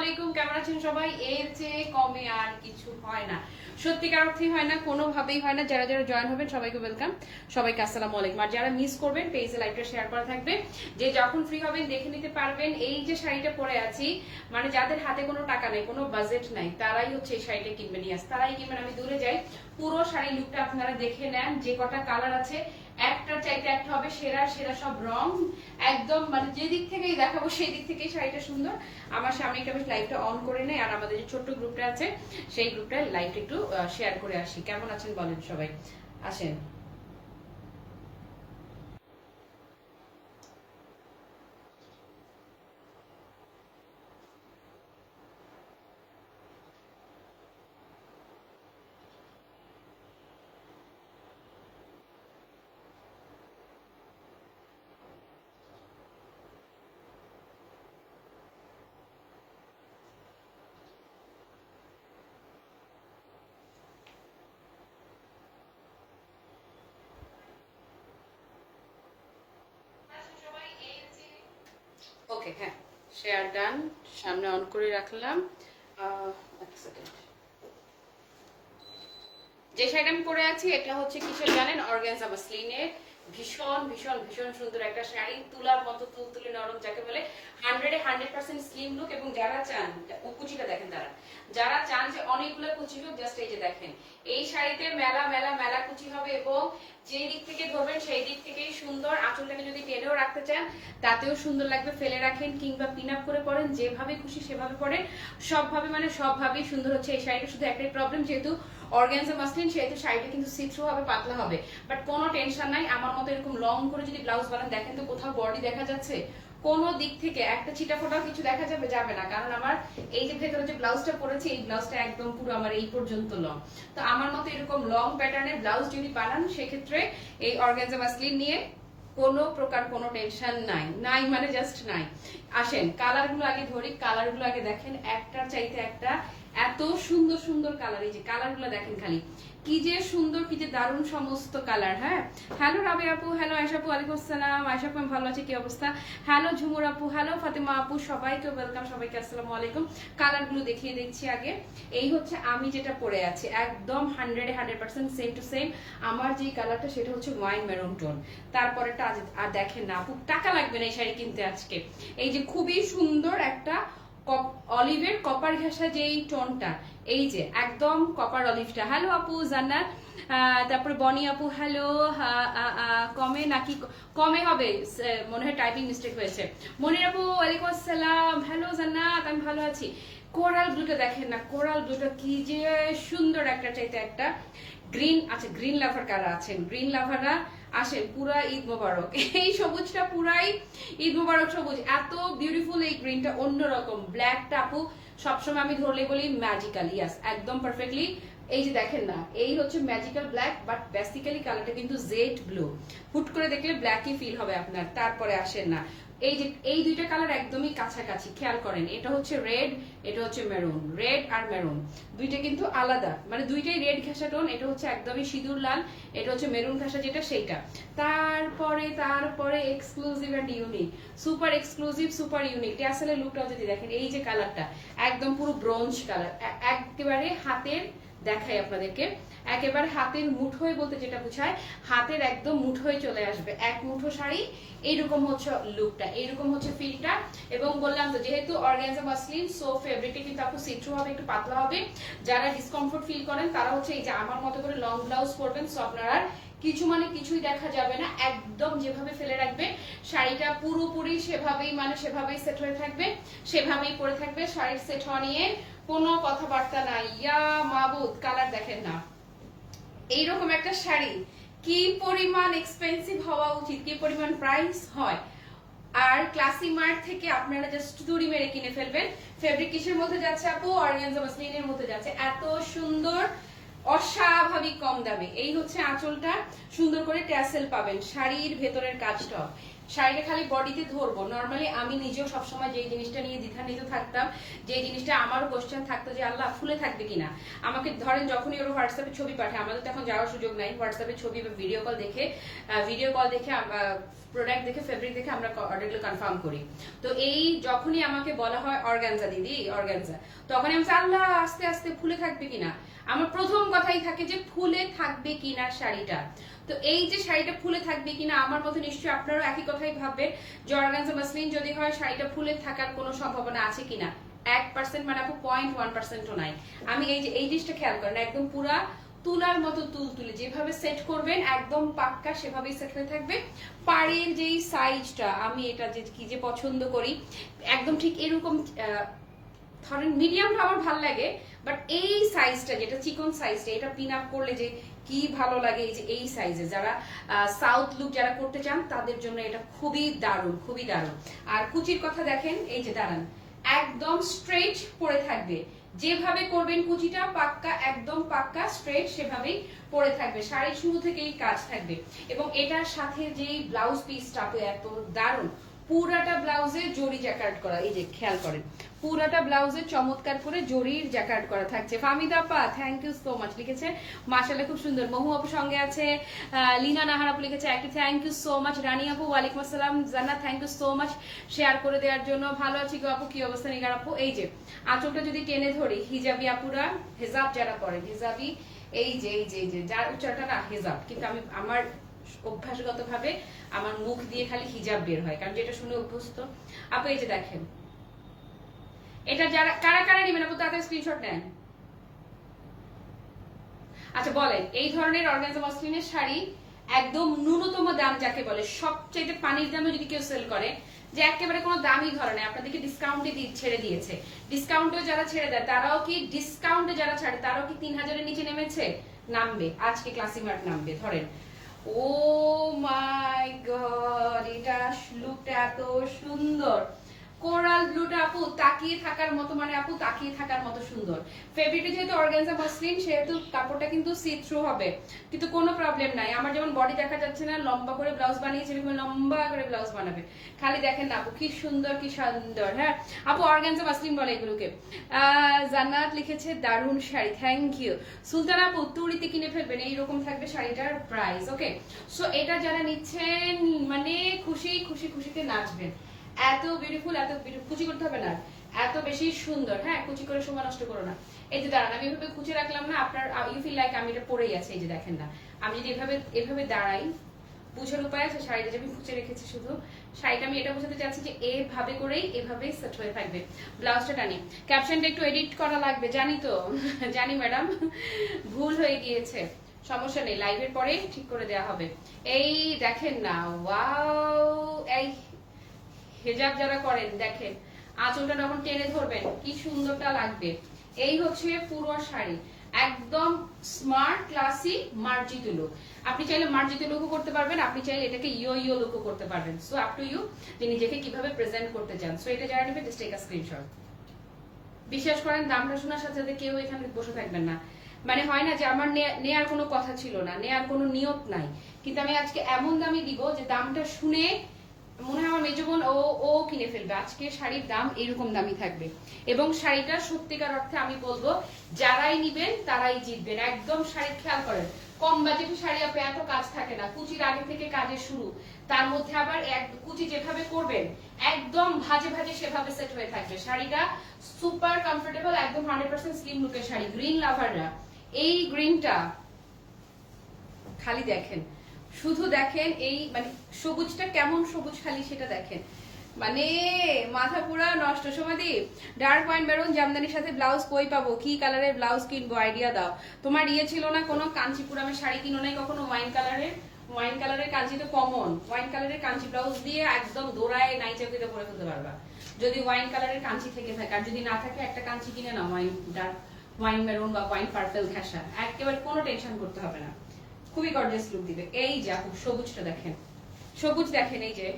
আলাইকুম, কেমন আছেন সবাই? এর চেয়ে কমে আর কিছু হয় না। সত্যিকার অর্থেই হয় না, কোনোভাবেই হয় না। যারা যারা জয়েন হবেন, সবাইকে ওয়েলকাম সবাইকে আসসালামু আলাইকুম। আর যারা মিস করবেন পেজে লাইভটা শেয়ার করা থাকবে। যে যখন ফ্রি হবেন, দেখে নিতে পারবেন, এই যে শাড়িটা পরে আছি মানে যাদের হাতে কোনো টাকা নেই, কোনো বাজেট নাই, তারাই হচ্ছে এই শাড়িটা কিনবেন। ইয়াস তারাই কিনবেন। আমি দূরে যাই। পুরো শাড়ি লুকটা আপনারা দেখে নেন, যে কটা কালার আছে একটা চাইতে একটা হবে সেরা সেরা সব রং। একদম মানে যে দিক থেকেই দেখাবো, সেই দিক থেকেই শাড়িটা সুন্দর। আমার সামনে বেশ লাইভটা অন করে নেই আর আমাদের যে ছোট্ট গ্রুপটা আছে, সেই গ্রুপটা লাইভটা একটু শেয়ার করে আসি। কেমন আছেন বলেন সবাই? আসেন। ওকে হ্যাঁ শেয়ার ডান সামনে অন করে রাখলাম। যে শাড়িটা আমি পরে আছি, এটা হচ্ছে কিসের জানেন? অর্গানজা মাসলিনের ভীষণ ভীষণ ভীষণ সুন্দর একটা শাড়ি, তুলার মতো তুলতুলে নরম, যাকে বলে হান্ড্রেডে হান্ড্রেড পার্সেন্ট স্লিম লুক এবং যারা চান, কুচিটা দেখেন তারা যারা চান যে অনেকগুলো কুচি হোক জাস্ট এই যে দেখেন। এই শাড়িতে মেলা মেলা মেলা কুচি হবে এবং যেই দিক থেকে ধরবেন, সেই দিক থেকেই সুন্দর আঁচলটাকে যদি টেনেও রাখতে চান, তাতেও সুন্দর লাগবে ফেলে রাখেন কিংবা পিন আপ করে পরেন যেভাবে খুশি সেভাবে পরেন সবভাবে মানে সবভাবেই সুন্দর হচ্ছে এই শাড়িটা, শুধু একটাই প্রবলেম যেহেতু অর্গ্যানজা মাসলিন সেহেতু শাড়িটা কিন্তু সিথ্রু হবে পাতলা হবে। বাট কোনো টেনশন নাই, আমার মতো এরকম লং করে যদি ব্লাউজ বানান, দেখেন তো কোথাও বডি দেখা যাচ্ছে? কোনো দিক থেকে একটা ছিটা কিছু দেখা যাবে যাবে না। কারণ আমার এই যে ভেতরে যে ব্লাউজটা পরেছি, এই ব্লাউজটা একদম পুরো আমার এই পর্যন্ত লং তো আমার মতো এরকম লং প্যাটার্নের ব্লাউজ যদি বানান, সেক্ষেত্রে এই অর্গানজা মাসলিন নিয়ে কোনো প্রকার কোনো টেনশন নাই। নাই মানে জাস্ট নাই। আসেন কালারগুলো আগে ধরি কালারগুলো আগে দেখেন। একটার চাইতে একটা এত সুন্দর সুন্দর কালার এই যে কালারগুলো দেখেন খালি। কি যে সুন্দর, কি যে দারুণ সমস্ত কালার হ্যাঁ? হ্যালো রাবে আপু হ্যালো আয়সা আপু আলাইকুম আসসালাম। আয়সা আপু, আমি ভালো আছি, কি অবস্থা? হ্যালো ঝুমুর আপু হ্যালো ফাতেমা আপু, সবাইকে ওয়েলকাম সবাইকে আসসালামু আলাইকুম। কালারগুলো দেখিয়ে দিচ্ছি আগে। এই হচ্ছে আমি যেটা পরে আছি, একদম হান্ড্রেডে hundred percent same to same আমার যে কালারটা সেটা হচ্ছে ওয়াইন মেরুন টোন তারপরেটা আজ আর দেখেন না আপু, টাকা লাগবে না এই শাড়ি কিনতে আজকে। এই যে খুবই সুন্দর একটা অলিভের কপার ঘেঁষা যেই টোনটা, এই যে, একদম কপার অলিভটা। হ্যালো আপু, জান্নাত। তারপরে বনি আপু হ্যালো কমে নাকি কমে হবে মনে হয় টাইপিং মিস্টেক হয়েছে। মনির আপু, ওয়ালাইকুম আসসালাম। হ্যালো জান্নাত, আমি ভালো আছি। কোরাল ব্লুটা দেখেন না, কোরাল ব্লুটা কি যে সুন্দর একটা, চাইতে একটা। গ্রিন আচ্ছা গ্রিন লাভার কারা আছেন? গ্রিন লাভাররা আসেন, পুরা ঈদ মোবারক। এই সবুজটা পুরাই ঈদ মোবারক সবুজ। এত বিউটিফুল এই গ্রিনটা অন্যরকম। ব্ল্যাকটা আপু, সবসময় আমি ধরলে বলি ম্যাজিক্যাল ইয়াস একদম পারফেক্টলি এই যে দেখেন না, এই হচ্ছে ম্যাজিক্যাল ব্ল্যাক বাট বেসিক্যালি কালারটা কিন্তু জেড ব্লু হুট করে দেখলে ব্ল্যাকই ফিল হবে আপনার, তারপরে আসেন না। এই যে, এই দুইটা কালার একদমই কাছাকাছি, খেয়াল করেন। এটা হচ্ছে রেড এটা হচ্ছে মেরুন রেড আর মেরুন দুইটা কিন্তু আলাদা। মানে দুইটাই রেড ঘাসা টোন এটা হচ্ছে একদমই সিঁদুর লাল, এটা হচ্ছে মেরুন ঘাসা যেটা সেইটা। তারপরে তারপরে exclusive and unique super exclusive super unique আসলে লুকটাও যদি দেখেন, এই যে কালারটা একদম পুরো ব্রোঞ্জ কালার একেবারে হাতের দেখাই আপনাদেরকে। একেবারে হাতের মুঠোয় বলতে যেটা বোঝায়, হাতের একদম মুঠোয় চলে আসবে। এক মুঠো শাড়ি, এইরকম হচ্ছে লুকটা এইরকম হচ্ছে ফিলটা এবং বললাম তো, যেহেতু অর্গানজা মাসলিন সো ফেব্রিকটা কিন্তু আপু সিট্রু হবে, একটু পাতলা হবে। যারা ডিসকমফোর্ট ফিল করেন, তারা হচ্ছে এই যে আমার মতো করে লং ব্লাউজ পরবেন সো আপনারা কিছু মানে কিছুই দেখা যাবে না। একদম যেভাবে ফেলে রাখবে, শাড়িটা পুরোপুরি সেভাবেই মানে সেভাবেই সেট হয়ে থাকবে, সেভাবেই পরে থাকবে, শাড়ির সেট হওয়া নিয়ে কোনো কথাবার্তা নাই। ইয়া মাবুদ, কালার দেখেন না। এইরকম একটা শাড়ি, কি পরিমাণ এক্সপেন্সিভ হওয়া উচিত, কি পরিমাণ প্রাইস হয়? আর ক্লাসি মার্ট থেকে আপনারা জাস্ট দড়ি মেরে কিনে ফেলবেন। ফেব্রিক কিসের মধ্যে যাচ্ছে আপু? অর্গানজা মাসলিনের মধ্যে যাচ্ছে। এত সুন্দর অস্বাভাবিক কম দামে। এই হচ্ছে আঁচলটা। সুন্দর করে ট্যাসেল পাবেন। শাড়ির ভেতরের কাজটা। শাড়িটা খালি বডিতে ধরবো। নর্মালি আমি নিজেও সবসময় যেই জিনিসটা নিয়ে দ্বিধান্বিত থাকতাম যে জিনিসটা আমারও কোশ্চেন থাকতো যে, আল্লাহ, ফুলে থাকবে কিনা? আমাকে ধরেন যখনই ওর হোয়াটসঅ্যাপে ছবি পাঠায়, আমাদের তো এখন যাওয়ার সুযোগ নাই। হোয়াটসঅ্যাপে ছবি বা ভিডিও কল দেখে ভিডিও কল দেখে প্রোডাক্ট দেখে ফেব্রিক দেখে আমরা অর্ডারগুলো কনফার্ম করি। তো এই যখনই আমাকে বলা হয় অর্গানজা দিদি, অর্গানজা, তখনই আমি আল্লাহ, আস্তে আস্তে ফুলে থাকবে কিনা? আমার প্রথম কথাই থাকে যে ফুলে থাকবে কিনা শাড়িটা। তো এই যে শাড়িটা ফুলে থাকবে কিনা, আমার মতো নিশ্চয়ই আপনারাও একই কথাই ভাববেন। যে অর্গানজা মাসলিন যদি হয়, শাড়িটা ফুলে থাকার কোনো সম্ভাবনা আছে কিনা? এক পার্সেন্ট মানে আপু পয়েন্ট ওয়ান পার্সেন্টও নাই। আমি এই যে, এই জিনিসটা খেয়াল করেন, একদম পুরা তুলার মতো তুল তুলে যেভাবে সেট করবেন, একদম পাক্কা সেভাবেই সেট হয়ে থাকবে। পাড়ের যেই সাইজটা আমি এটা যে, কি যে পছন্দ করি, একদম ঠিক এরকম ধরেন মিডিয়ামটা আমার ভালো লাগে বাট এই সাইজটা যেটা চিকন সাইজটা এটা পিন আপ করলে যে কি ভালো লাগে এই যে এই সাইজে যারা সাউথ লুক যারা করতে চান, তাদের জন্য এটা খুবই দারুণ খুবই দারুণ। আর কুচির কথা দেখেন, এই যে দাঁড়ান, একদম স্ট্রেট পরে থাকবে। যেভাবে করবেন কুচিটা, পাক্কা, একদম পাক্কা স্ট্রেট সেভাবেই পরে থাকবে। শাড়ির শুরু থেকেই কাজ থাকবে। এবং এটার সাথে যেই ব্লাউজ পিসটা এত দারুণ পুরাটা ব্লাউজে জরি জ্যাকার্ড করা, এই যে খেয়াল করেন, পুরাটা ব্লাউজে চমৎকার করে জরির জ্যাকার্ড করা থাকছে। ফামিদা আপা থ্যাংক ইউ সো মাচ লিখেছে। মাশাআল্লাহ খুব সুন্দর। মহু আপু সঙ্গে আছে লিনা নাহার আপু লিখেছে একটি thank you so much Rani আপু, ওয়ালাইকুম আসসালাম। Jannat thank you so much share করে দেওয়ার জন্য। ভালো আছি গো আপু, কি অবস্থা নিগার আপু? এই যে, আঁচলটা যদি টেনে ধরি, হিজাবি আপুরা, হেজাব যারা পরেন হিজাবি, এই যে এই যে এই যে, যার উচ্চারটা না, হেজাব। কিন্তু আমি, আমার অভ্যাসগত ভাবে আমার মুখ দিয়ে খালি হিজাব বের হয়, কারণ যেটা শুনে অভ্যস্ত। আপু, এই যে দেখেন। এটা যারা কারা কারা নেবেন আপু? তাদের স্ক্রিনশট নেন। আচ্ছা বলেন, এই ধরনের অর্গানজা মসলিনের শাড়ি একদম ন্যূনতম দাম যাকে বলে সবচেয়ে পানির দামে যদি কেউ সেল করে, যে একেবারে কোনো দামই ধরে না, আপনাদেরকে ডিসকাউন্টে ছেড়ে দিয়েছে। ডিসকাউন্টে যারা ছেড়ে দেয়, তারাও কি ডিসকাউন্টে যারা ছাড়ে, তারাও কি তিন হাজারের নিচে নেমেছে? নামবে, আজকে ক্লাসিমার্ট নামবে, ধরেন। ও মাই গড এটা লুকটা এত সুন্দর। কোরাল ব্লুটা আপু তাকিয়ে থাকার মতো মানে আপু তাকিয়ে থাকার মতো সুন্দর। ফেব্রিকটা যেহেতু অর্গানজা মসলিন, সেহেতু কাপড়টা কিন্তু সি থ্রু হবে। কিন্তু কোনো প্রবলেম নাই। আমার যেমন বডি দেখা যাচ্ছে না, লম্বা করে ব্লাউজ বানিয়েছে, এরকম লম্বা করে ব্লাউজ বানাবে। খালি দেখেন না আপু, কি সুন্দর কি সুন্দর হ্যাঁ? আপু, অর্গানজা মসলিন বলে এগুলোকে। জান্নাত লিখেছে, দারুণ শাড়ি থ্যাংক ইউ সুলতান আপু, তুড়িতে কিনে ফেলবেন, এইরকম থাকবে শাড়িটার প্রাইস ওকে সো এটা যারা নিচ্ছেন মানে খুশি খুশি, খুশিতে নাচবেন। এত বিউটিফুল এত কুচি করতে হবে না। এত বেশি সুন্দর হ্যাঁ কুচি করে সময় নষ্ট করো না। এই যে দাঁড়ান, আমি এভাবে কুচি রাখলাম না, আপনার ইউ ফিল লাইক আমি এটা পরেই আছে, এই যে দেখেন না। আমি যদি এভাবে এভাবে দাঁড়াই, বুঝার উপায় আছে? শাড়িটা যে আমি কুচে রেখেছি শুধু। শাড়িটা আমি এটা বোঝাতে চাচ্ছি যে এভাবে করেই, এভাবেই সেট হয়ে থাকবে। ব্লাউজটা টানি। ক্যাপশনটা একটু এডিট করা লাগবে, জানি তো। জানি ম্যাডাম ভুল হয়ে গিয়েছে। সমস্যা নেই লাইভের পরে ঠিক করে দেওয়া হবে। এই দেখেন না ওয়াও এই হেজাব যারা করেন, দেখেন, আঁচলটা যখন টেনে ধরবেন, কি সুন্দরটা লাগবে। এই হচ্ছে পুরো শাড়ি। একদম স্মার্ট ক্লাসি মার্জিত লুক আপনি চাইলে মার্জিত লুকও করতে পারবেন, আপনি চাইলে এটাকে ইয়ো ইয়ো লুকও করতে পারবেন। সো আপ টু ইউ যে নিজেকে কীভাবে প্রেজেন্ট করতে চান। সো এটা যারা নেবে জাস্ট স্ক্রিনশট বিশ্বাস করেন, দামটা শোনার সাথে সাথে কেউ এখানে বসে থাকবেন না। মানে হয় না যে আমার নেয়ার কোনো কথা ছিল না, নেয়ার কোনো নিয়ত নাই। কিন্তু আমি আজকে এমন দামে দিব যে দামটা শুনে মনে হয় আমার মেজো বোন, ও ও কিনে ফেলবে। আজকে শাড়ির দাম এরকম দামই থাকবে। এবং শাড়িটা সত্যিকার অর্থে আমি বলব, যারাই নিবেন তারাই জিতবেন। একদম শাড়ি খেয়াল করেন। কম বাজেটের শাড়ি আপনি এত কাজ থাকে না। কুচির আগে থেকে কাজের শুরু। তার মধ্যে আবার এক কুচি যেভাবে করবেন, একদম ভাজে ভাজে সেভাবে সেট হয়ে থাকবে। শাড়িটা সুপার কমফোর্টেবল একদম হান্ড্রেড পার্সেন্ট স্লিম লুকের শাড়ি। গ্রিন লাভাররা এই গ্রিনটা খালি দেখেন। শুধু দেখেন এই মানে সবুজটা কেমন সবুজ খালি সেটা দেখেন। মানে মাথা পুরা নষ্ট। সমাধি ডার্ক ওয়াইন মেরুন জামদানির সাথে ব্লাউজ কই পাবো? কি কালারের ব্লাউজ কিনবো? আইডিয়া দাও। তোমার ইয়ে ছিল না কোনো কাঞ্চিপুরামের শাড়ি কিনো নাই কখনো? ওয়াইন কালারের ওয়াইন কালারের কাঞ্চি তো কমন ওয়াইন কালারের কাঞ্চি ব্লাউজ দিয়ে একদম দোড়ায় নাই চাকরিতে পরে ফেলতে পারবা। যদি ওয়াইন কালারের কাঞ্চি থেকে থাকে, আর যদি না থাকে, একটা কাঞ্চি কিনে নাও। ওয়াইন ডার্ক ওয়াইন মেরুন বা ওয়াইন পার্পেল ঘেঁষা একেবারে কোনো টেনশন করতে হবে না। খুবই গর্জিয়াস লুক দিবে। এই যে আপু, সবুজটা দেখেন। সবুজ দেখেন এই যে।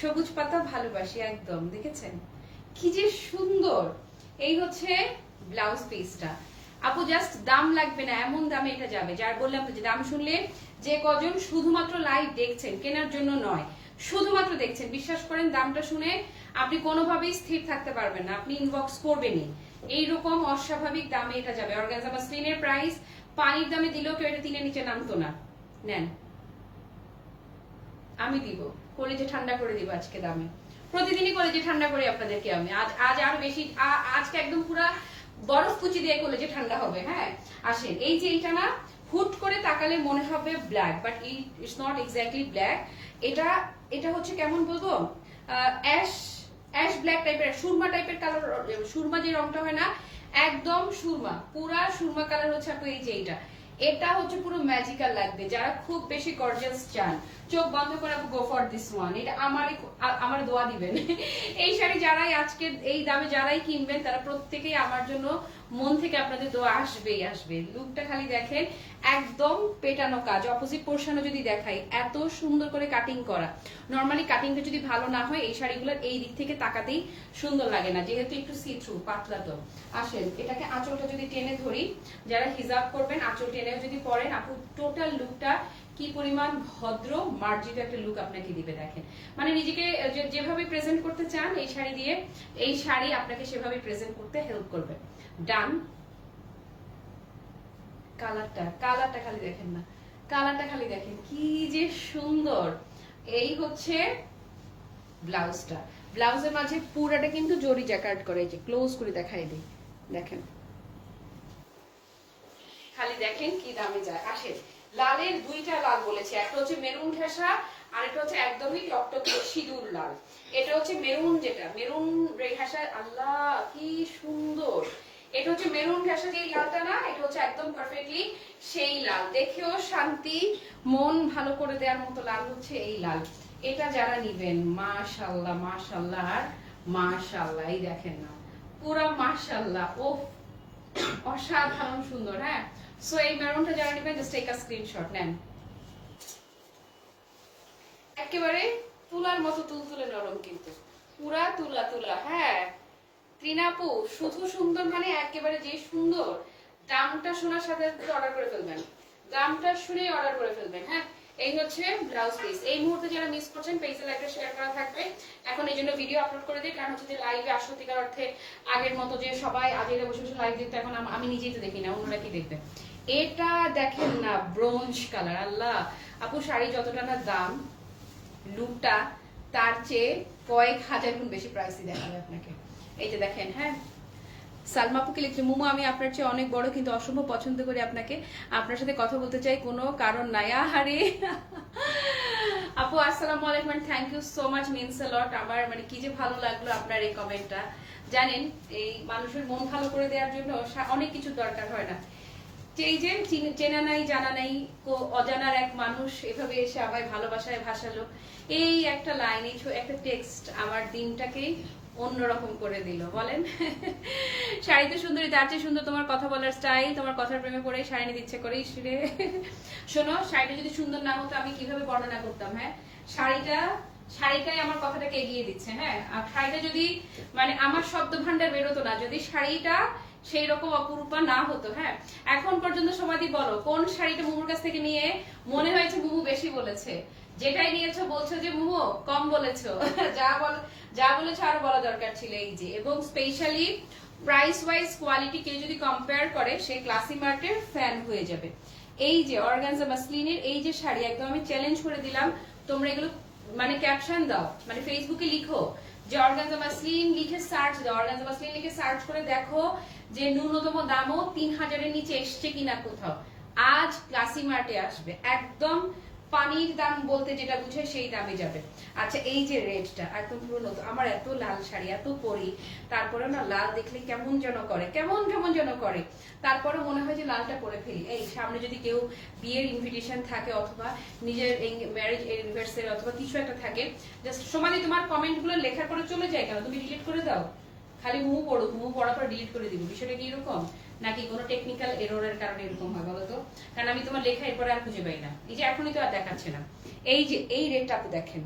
সবুজ পাতা ভালোবাসি একদম, দেখেছেন? কি যে সুন্দর! এই হচ্ছে ব্লাউজ পিসটা আপু জাস্ট দাম লাগবে না, এমন দামে এটা যাবে। যার বললাম যে দাম শুনলে যে কজন শুধুমাত্র লাইভ দেখছেন, কেনার জন্য নয়, শুধুমাত্র দেখছেন, বিশ্বাস করেন, দামটা শুনে আপনি কোনোভাবেই স্থির থাকতে পারবেন না। আপনি ইনবক্স করবেনই। এইরকম অস্বাভাবিক দামে এটা যাবে। অর্গানজা বা স্ক্রিনের প্রাইস পানির দামে দিলেও কেউ এটা তিনের নিচে নামতো না। নেন। আমি দিব। কলেজে ঠান্ডা করে দিব আজকে দামে। প্রতিদিনই কলেজে ঠান্ডা করি আপনাদেরকে আমি। আজ আজ আরও বেশি আজকে একদম পুরা বরফ কুচি দিয়ে কলেজে ঠান্ডা হবে হ্যাঁ? আসেন। এই যে এইটা না, হুট করে তাকালে মনে হবে black, but it's not exactly black. এটা এটা হচ্ছে কেমন বলব? অ্যাশ অ্যাশ ব্ল্যাক টাইপের, সুরমা টাইপের কালার সুরমা যে রংটা হয় না একদম সুরমা, পুরা সুরমা কালার হচ্ছে আপু এই যে এইটা। এটা হচ্ছে পুরো ম্যাজিক্যাল লাগবে, যারা খুব বেশি গর্জিয়াস চান। চোখ বন্ধ করে আপু গো ফর দিস ওয়ান এটা আমারই আমার দোয়া দিবেন। এই শাড়ি যারাই আজকে এই দামে যারাই কিনবেন, তারা প্রত্যেকেই আমার জন্য মন থেকে আপনাদের দোয়া আসবেই, আসবে। লুকটা খালি দেখেন, একদম পেটানো কাজ। অপোজিট পোর্শনও যদি দেখাই, এত সুন্দর করে কাটিং করা। নর্মালি কাটিংটা যদি ভালো না হয়, এই শাড়িগুলোর এই দিক থেকে তাকাতেই সুন্দর লাগে না। যেহেতু একটু সি থ্রু পাতলা তো। আসেন, এটাকে আঁচলটা যদি টেনে ধরি, যারা হিজাব করবেন, আঁচল টেনেও যদি পরেন, আপু টোটাল লুকটা কি পরিমাণ ভদ্র, মার্জিত একটা লুক আপনাকে দিবে, দেখেন। মানে নিজেকে যেভাবে প্রেজেন্ট করতে চান, এই শাড়ি দিয়ে, এই শাড়ি আপনাকে সেভাবে প্রেজেন্ট করতে হেল্প করবে। ডান কালারটা কালারটা খালি দেখেন না। কালারটা খালি দেখেন, কি যে সুন্দর। এই হচ্ছে ব্লাউজটা। ব্লাউজের মাঝে পুরাটা কিন্তু জরি জ্যাকার্ড করে যে ক্লোজ করে দেখাই দিই। দেখেন। খালি দেখেন কি দামে যায়। আসে, লালের দুইটা লাল বলেছে। একটা হচ্ছে মেরুন ঘেঁষা আর একটা হচ্ছে একদমই টকটকে সিঁদুর লাল। এটা হচ্ছে মেরুন যেটা, মেরুন ঘেঁষা আল্লাহ, কি সুন্দর। এটা হচ্ছে মেরুন ঘেঁষা যে লালটা না, এটা হচ্ছে একদম পারফেক্টলি সেই লাল। দেখেও শান্তি, মন ভালো করে দেওয়ার মতো লাল হচ্ছে এই লাল। এটা যারা নিবেন, মাশাল্লাহ মাশাল্লাহ, আর মাশাল্লাহ, এই দেখেন না, পুরা মাশাল্লাহ ও অসাধারণ সুন্দর হ্যাঁ? সো এই মেরুনটা যারা নেবেন জাস্ট আ স্ক্রিনশট নেন। একেবারে তুলার মতো তুলতুলে নরম কিন্তু। পুরা তুলা তুলা হ্যাঁ? ত্রিনাপু, শুধু সুন্দর মানে একেবারে যে সুন্দর, দামটা শোনার সাথে অর্ডার করে ফেলবেন। দামটা শুনে অর্ডার করে ফেলবেন হ্যাঁ? এই হচ্ছে ব্লাউজ পিস এই মুহূর্তে যারা মিস করছেন পেজে একটা শেয়ার করা থাকবে। এখন এই জন্য ভিডিও আপলোড করে দিই, কারণ হচ্ছে যে লাইভে সত্যিকার অর্থে আগের মতো যে সবাই আজকে বসে বসে লাইভ দেখতে, এখন আমি নিজেই তো দেখি না, অন্যরা কি দেখবে? এটা দেখেন না ব্রোঞ্জ কালার আল্লাহ। আপু, শাড়ি যতটা না দাম লুকটা তার চেয়ে কয়েক হাজার গুণ বেশি প্রাইসই দেখাবে আপনাকে। এই যে দেখেন হ্যাঁ? সালমা আপুকে লিখছে মুমু, আমি আপনার চেয়ে অনেক বড়, কিন্তু অসম্ভব পছন্দ করি আপনাকে। আপনার সাথে কথা বলতে চাই, কোনো কারণ নাই। আহারে! আপু, আসসালামু আলাইকুম thank you so much means lot আমার মানে কি যে ভালো লাগল আপনার এই কমেন্টটা জানেন, এই মানুষের মন ভালো করে দেওয়ার জন্য অনেক কিছু দরকার হয় না। এই যে চেনা নাই, জানা নাই অজানার এক মানুষ এভাবে এসে আবার ভালোবাসায় ভাসালো। এই একটা লাইন এই একটা টেক্সট আমার দিনটাকেই অন্যরকম করে দিল, বলেন। শাড়ি তো সুন্দরী, তার চেয়ে সুন্দর তোমার কথা বলার স্টাইল তোমার কথার প্রেমে পড়ে শাড়ি নিতে ইচ্ছে করে ইসরে শোনো, শাড়িটা যদি সুন্দর না হতো আমি কীভাবে বর্ণনা করতাম হ্যাঁ? শাড়িটা, শাড়িটাই আমার কথাটাকে এগিয়ে দিচ্ছে হ্যাঁ? আর শাড়িটা যদি মানে আমার শব্দ ভান্ডার বেরোতো না, যদি শাড়িটা সেই রকম অপরূপা না হতো হ্যাঁ? এখন পর্যন্ত সমাধি বলো, কোন শাড়িটা মুমুর কাছ থেকে নিয়ে মনে হয়েছে মুমু বেশি বলেছে? যেটাই নিয়েছো বলছো যে মুমু কম বলেছ। যা বল, যা বলেছ আরও বলা দরকার ছিল এই যে। এবং স্পেশালি প্রাইস ওয়াইজ কোয়ালিটি কেউ যদি কম্পেয়ার করে সে ক্লাসি মার্টের ফ্যান হয়ে যাবে। এই যে অর্গানজা মাসলিনের এই যে শাড়ি, একদম আমি চ্যালেঞ্জ করে দিলাম, তোমরা এগুলো মানে ক্যাপশন দাও মানে ফেসবুকে লিখো, যে অর্গানজা মাসলিন লিখে সার্চ দাও অর্গানজা মাসলিন লিখে সার্চ করে দেখো যে ন্যূনতম দামও তিন হাজারের নিচে এসছে কিনা কোথাও। আজ ক্লাসি মার্টে আসবে। একদম পানির দাম বলতে যেটা বুঝে সেই দামে যাবে। আচ্ছা এই যে রেডটা একদম পুরো আমার এত লাল শাড়ি, এত পরি। তারপরে না লাল দেখলে কেমন যেন করে, কেমন কেমন যেন করে। তারপরে মনে হয় যে লালটা পরে ফেলি। এই সামনে যদি কেউ বিয়ের ইনভিটেশন থাকে অথবা নিজের ম্যারেজ এনিভার্সারি অথবা কিছু একটা থাকে জাস্ট সমাধি তোমার কমেন্টগুলো লেখার পরে চলে যায় কেন? তুমি ডিলিট করে দাও। খালি মুভ পড়ো মুভ পড়ার পর ডিলিট করে দিব। বিষয়টা কি এরকম? নাকি কোনো টেকনিক্যাল এররের কারণে এরকম হয়, বলো তো? কারণ আমি তোমার লেখা এরপরে আর খুঁজে পাই না। এই যে এখনই তো আর দেখাচ্ছে না। এই যে, এই রেটটা আপনি দেখেন।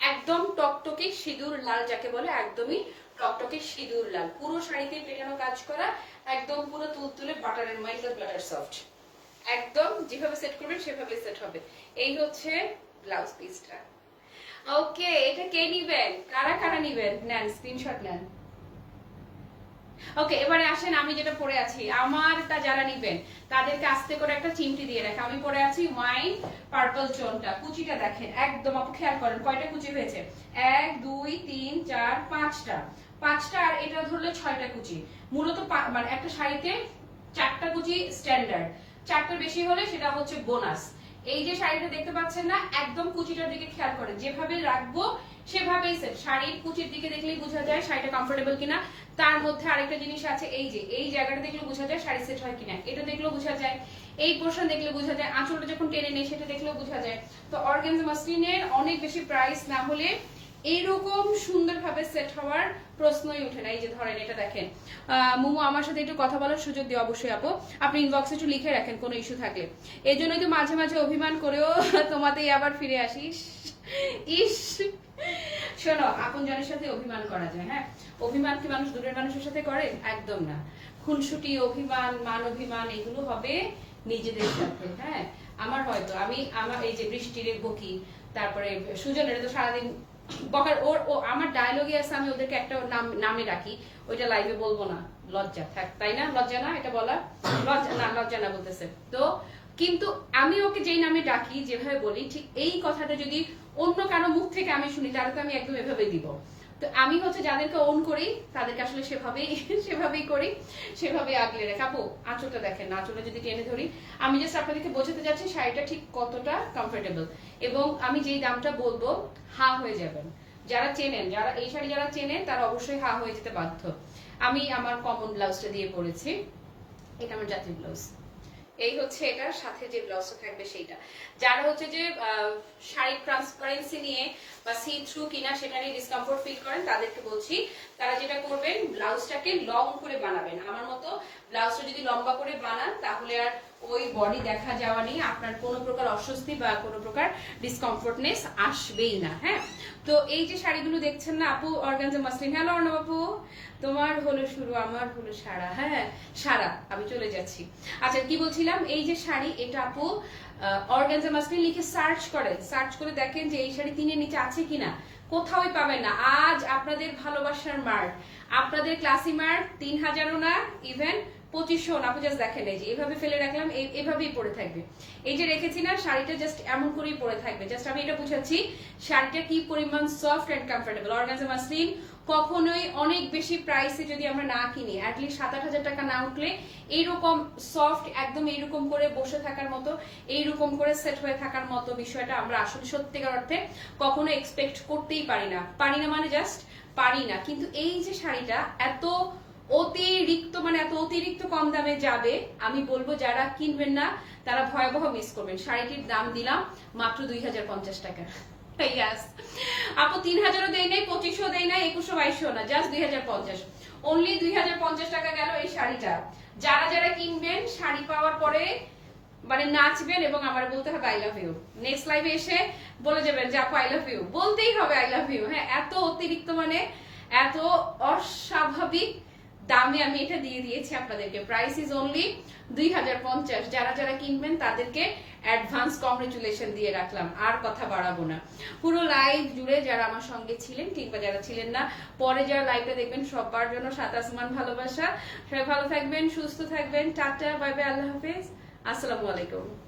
একদম টকটকে সিঁদুর লাল যাকে বলে, একদমই টকটকে সিঁদুর লাল। পুরো শাড়িতে পেটানো কাজ করা, একদম পুরো তুলতুলে বাটারের মাইল বাটার সফট একদম যেভাবে সেট করবেন সেভাবে সেট হবে। এই হচ্ছে ব্লাউজ পিসটা ওকে এটা কে নিবেন? কারা কারা নিবেন? নেন স্ক্রিনশট নেন। ওকে এবারে আসেন, আমি যেটা পরে আছি আমার তা যারা নিবেন, তাদেরকে আস্তে করে একটা চিমটি দিয়ে রাখে। আমি পরে আছি ওয়াইন পার্পল টোনটা কুচিটা দেখেন, একদম আপু খেয়াল করেন, কয়টা কুচি হয়েছে? এক, দুই, তিন, চার, পাঁচটা। পাঁচটা আর এটা ধরলে ছয়টা কুচি। মূলত মানে একটা শাড়িতে চারটা কুচি স্ট্যান্ডার্ড চারটার বেশি হলে সেটা হচ্ছে বোনাস এই যে শাড়িটা দেখতে পাচ্ছেন না, একদম কুচিটার দিকে খেয়াল করে। যেভাবে রাখব, সেভাবেই সেট শাড়ির কুচির দিকে দেখলেই বোঝা যায় শাড়িটা কমফোর্টেবল কিনা। তার মধ্যে আরেকটা জিনিস আছে, এই যে, এই জায়গাটা দেখলে বোঝা যায় শাড়ি সেট হয় কিনা। এটা দেখলেও বোঝা যায়। এই পোর্শন দেখলে বোঝা যায়। আঁচলটা যখন টেনে নেই সেটা দেখলেও বোঝা যায়। তো অর্গেন্স মাসলিনের অনেক বেশি প্রাইস না হলে এইরকম সুন্দরভাবে সেট হওয়ার প্রশ্নই ওঠে না। এই যে ধরেন এটা দেখেন। মুমু, আমার সাথে একটু কথা বলার সুযোগ দিও অবশ্যই আপু। আপনি ইনবক্সে একটু লিখে রাখেন, কোনো ইস্যু থাকলে। এই জন্যই তো মাঝে মাঝে অভিমান করেও তোমাতেই আবার ফিরে আসিস ইস! শোনো আপন জনের সাথে অভিমান করা যায় হ্যাঁ? অভিমান কি মানুষ দূরের মানুষের সাথে করে? একদম না। খুনসুটি, অভিমান, মান অভিমান, এগুলো হবে নিজেদের সাথে হ্যাঁ? আমার হয়তো, আমি, আমার এই যে বৃষ্টির বকি, তারপরে সুজনের তো সারাদিন বকার ওর, ও, আমার ডায়লগে আছে, আমি ওদেরকে একটা নাম নামে রাখি। ওইটা লাইভে বলব না। লজ্জা, থাক, তাই না? লজ্জা না এটা বলা? লজ্জা, না লজ্জা না বলতেছে। তো, কিন্তু আমি ওকে যেই নামে ডাকি, যেভাবে বলি, ঠিক এই কথাটা যদি অন্য কারও মুখ থেকে আমি শুনি তাহলে তো আমি একদম এভাবে দিব। তো আমি হচ্ছে যাদেরকে ওন করি, তাদেরকে আসলে সেভাবেই সেভাবেই করি সেভাবে আগলে রেখে। আপু, আঁচলটা দেখেন, আঁচলটা যদি টেনে ধরি, আমি জাস্ট আপনাদেরকে বোঝাতে যাচ্ছি শাড়িটা ঠিক কতটা কমফোর্টেবল এবং আমি যেই দামটা বলব, হা হয়ে যাবেন। যারা চেনেন, যারা এই শাড়ি যারা চেনেন, তারা অবশ্যই হা হয়ে যেতে বাধ্য। আমি আমার কমন ব্লাউজটা দিয়ে পরেছি। এটা আমার জাতীয় ব্লাউজ এই হচ্ছে এটার সাথে যে ব্লাউজ থাকবে সেইটা। যারা হচ্ছে যে শাড়ির ট্রান্সপারেন্সি নিয়ে বা সি থ্রু কিনা সেটা নিয়ে ডিসকমফোর্ট ফিল করেন, তাদেরকে বলছি, তারা যেটা করবেন ব্লাউজটাকে লং করে বানাবেন। আমার মতো ব্লাউজটা যদি লম্বা করে বানান, তাহলে আর ওই বডি দেখা যাওয়া নিয়ে আপনার কোনো প্রকার অস্বস্তি বা কোনো প্রকার ডিসকমফোর্টনেস আসবেই না হ্যাঁ? তো এই যে শাড়িগুলো দেখছেন না আপু অর্গানজা মাসলিন হ্যালো অর্ণব আপু। তোমার হলো শুরু, আমার হলো সারা হ্যাঁ? সারা, আমি চলে যাচ্ছি। আচ্ছা কি বলছিলাম? এই যে শাড়ি, এটা আপু অর্গানজা মাসলিন লিখে সার্চ করেন। সার্চ করে দেখেন যে এই শাড়ি তিনের নিচে আছে কিনা। কোথাওই পাবেন না। আজ আপনাদের ভালোবাসার মার্ক। আপনাদের ক্লাসি মার্ক, তিন হাজারও না ইভেন পঁচিশশো না আপু জাস্ট দেখেন এই যে, এভাবে ফেলে রাখলাম এভাবেই পরে থাকবে। এই যে রেখেছি না, শাড়িটা জাস্ট এমন করেই পরে থাকবে। জাস্ট আমি এটা বুঝাচ্ছি, শাড়িটা কি পরিমাণ soft and comfortable organza muslin কখনোই অনেক বেশি প্রাইসে যদি আমরা না কিনি অ্যাটলিস্ট সাত আট হাজার টাকা না উঠলে এইরকম সফট একদম এইরকম করে বসে থাকার মতো, এইরকম করে সেট হয়ে থাকার মতো বিষয়টা আমরা আসলে সত্যিকার অর্থে কখনো এক্সপেক্ট করতেই পারি না। পারি না মানে জাস্ট পারি না। কিন্তু এই যে শাড়িটা এত অতিরিক্ত মানে এত অতিরিক্ত কম দামে যাবে, আমি বলব যারা কিনবেন না, তারা ভয়াবহ মিস করবেন। শাড়িটির দাম দিলাম মাত্র দুই হাজার পঞ্চাশ টাকা। আপু, তিন হাজারও দেয় নাই পঁচিশশো দেয় নাই একুশশো বাইশশো না জাস্ট দুই হাজার পঞ্চাশ। অনলি দুই হাজার পঞ্চাশ টাকা গেল এই শাড়িটা। যারা যারা কিনবেন, শাড়ি পাওয়ার পরে মানে নাচবেন এবং আমার বলতে হবে আই লাভ ইউ নেক্সট লাইভে এসে বলে যাবেন যে, আপু আই লাভ ইউ বলতেই হবে আই লাভ ইউ হ্যাঁ এত অতিরিক্ত মানে এত অস্বাভাবিক দামে আমি এটা দিয়ে দিয়েছি আপনাদেরকে। প্রাইস ইজ অনলি দুই হাজার পঞ্চাশ। যারা যারা কিনবেন, তাদেরকে অ্যাডভান্স কংগ্রেচুলেশন দিয়ে রাখলাম। আর কথা বাড়াবো না। পুরো লাইভ জুড়ে যারা আমার সঙ্গে ছিলেন, কিংবা যারা ছিলেন না, পরে যারা লাইভটা দেখবেন, সবার জন্য সাত আসমান ভালোবাসা। সবাই ভালো থাকবেন, সুস্থ থাকবেন। টাটা বাই বাই আল্লাহ হাফেজ। আসসালামু আলাইকুম।